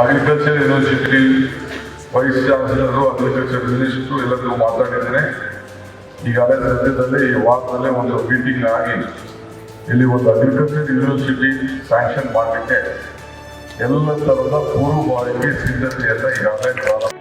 Agriculture university vice chancellor, agriculture minister ಎಲ್ಲರಿಗೂ ಮಾತಾಡಿದ್ದೇನೆ. ಈಗಾಗಲೇ ಸದ್ಯದಲ್ಲೇ ಈ ವಾರದಲ್ಲೇ ಒಂದು ಮೀಟಿಂಗ್ ಆಗಿ ಇಲ್ಲಿ ಒಂದು ಅಗ್ರಿಕಲ್ಚರ್ ಯೂನಿವರ್ಸಿಟಿ ಸ್ಯಾಂಕ್ಷನ್ ಮಾಡಲಿಕ್ಕೆ ಎಲ್ಲ ಥರದ ಪೂರ್ವಭಾವಿಗೆ ಸಿದ್ಧತೆಯನ್ನು ಈಗಾಗಲೇ ಪ್ರಾರಂಭ